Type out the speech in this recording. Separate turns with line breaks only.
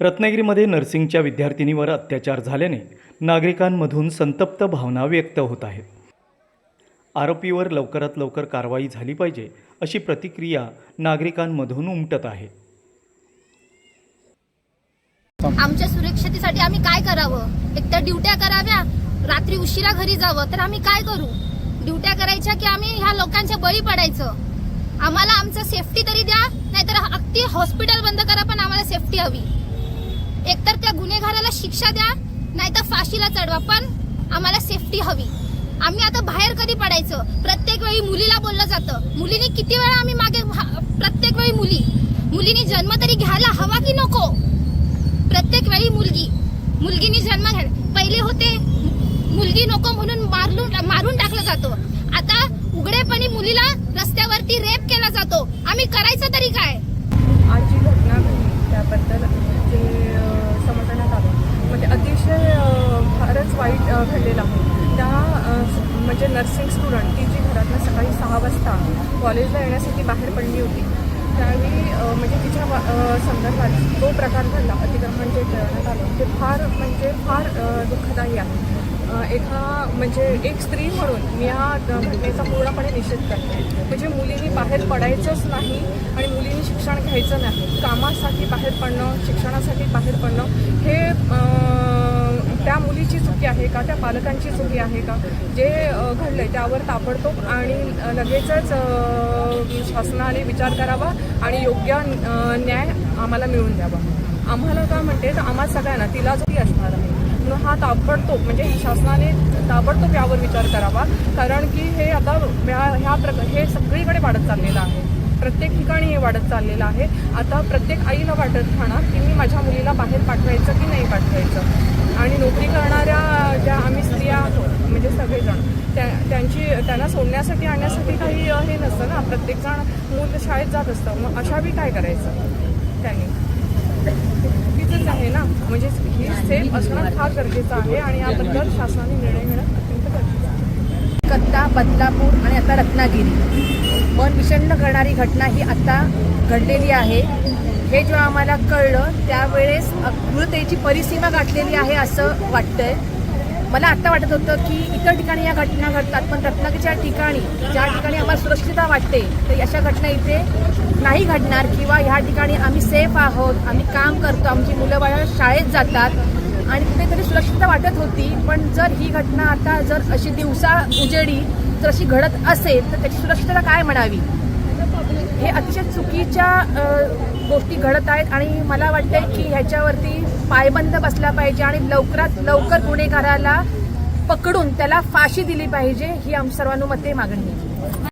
रत्नागिरीमध्ये नर्सिंगच्या विद्यार्थिनीवर अत्याचार झाल्याने नागरिकांमधून संतप्त भावना व्यक्त होत आहेत आरोपीवर लवकरात लवकर कारवाई झाली पाहिजे अशी प्रतिक्रिया नागरिकांमधून उमटत आहे.
आमच्या सुरक्षतेसाठी आम्ही काय करावं? एक तर ड्युट्या कराव्या रात्री उशिरा घरी जावं तर आम्ही काय करू? ड्युट्या करायच्या की आम्ही ह्या लोकांच्या बळी पडायचं? आम्हाला आमचं सेफ्टी तरी द्या नाहीतर अगदी हॉस्पिटल बंद करा पण आम्हाला सेफ्टी हवी. एकतर त्या गुन्हेगाराला शिक्षा द्या नाहीतर फाशीला चढवा पण आम्हाला सेफ्टी हवी. आम्ही आता बाहेर कधी पडायचं? प्रत्येक वेळी मुलीला बोललं जातं. मुलीने किती वेळा आम्ही मागे प्रत्येक वेळी मुली. मुलीनी जन्म तरी घ्यायला हवा की नको? प्रत्येक वेळी मुलगी. मुलगीनी जन्म घ्या. पहिले होते मुलगी नको म्हणून मारून मारून टाकलं जातो. आता उघडेपणी मुलीला रस्त्यावरती रेप केला जातो. आम्ही करायचं तरी काय?
आजची घटना त्याबद्दल जे अ, समजण्यात आलं म्हणजे अतिशय अ, फारच वाईट अ, घडलेलं आहे त्या अ, स- म्हणजे नर्सिंग स्टुडंट ती जी घरातनं सकाळी सहा वाजता कॉलेजला येण्यासाठी बाहेर पडली होती त्यावेळी म्हणजे तिच्या संदर्भात जो प्रकार घडला अतिक्रमण जे करण्यात आलं ते फार म्हणजे फार दुःखदायी आहे. एका म्हणजे एक स्त्री म्हणून मी या घटनेचा पूर्णपणे निषेध करते. म्हणजे मुलींनी बाहेर पडायचंच नाही आणि मुलींनी शिक्षण घ्यायचं नाही. कामासाठी बाहेर पडणं शिक्षणासाठी बाहेर पडणं हे अ, त्या मुलीची चुकी आहे का? त्या पालकांची चुकी आहे का? जे घडलं आहे त्यावर ताबडतोब आणि लगेचच शासनाने विचार करावा आणि योग्य न्याय आम्हाला मिळून द्यावा. आम्हाला काय म्हणते तर आम्हा सगळ्यांना तिला जरी असणार आहे हा ताबडतोब म्हणजे शासनाने ताबडतोब यावर विचार करावा. कारण की हे आता ह्या ह्या प्रक हे सगळीकडे वाढत चाललेलं आहे. प्रत्येक ठिकाणी हे वाढत चाललेलं आहे. आता प्रत्येक आईला वाटत राहणार की मी माझ्या मुलीला बाहेर पाठवायचं की नाही पाठवायचं? आणि नोकरी करणार ज्या आम्ही स्त्रिया आहोत म्हणजे सगळेजण त्या त्यांची त्यांना सोडण्यासाठी आणण्यासाठी काही हे नसतं ना. प्रत्येकजण मूल शाळेत जात असतं. मग अशा बी काय करायचं त्यांनी? चुकीचंच आहे ना. म्हणजे ही सेफ असणं फार गरजेचं आहे आणि याबद्दल शासनाने निर्णय घेणं अत्यंत गरजेचं आहे.
बदलापूर आणि आता रत्नागिरी. मन विषण्ण करणारी घटना ही आता घडलेली आहे. हे जेव्हा आम्हाला कळलं त्यावेळेस क्रूरतेची परिसीमा गाठलेली आहे असं वाटतंय. मला आता वाटत होतं की इतर ठिकाणी या घटना घडतात पण रत्नागिरीच्या ठिकाणी ज्या ठिकाणी आम्हाला सुरक्षितता वाटते तर अशा घटना इथे नाही घडणार किंवा ह्या ठिकाणी आम्ही सेफ आहोत आम्ही काम करतो आमची मुलं बाळा शाळेत जातात आणि कुठेतरी सुरक्षितता वाटत होती. पण जर ही घटना आता जर अशी दिवसा उजेडी जर अशी घडत असेल तर त्याची सुरक्षितता काय म्हणावी? हे अतिशय चुकीच्या गोष्टी घडत आहेत आणि मला वाटतंय की ह्याच्यावरती पायबंद बसला पाहिजे आणि लवकरात लवकर गुन्हेगाराला पकडून त्याला फाशी दिली पाहिजे ही आम सर्वानुमते मागणी आहे.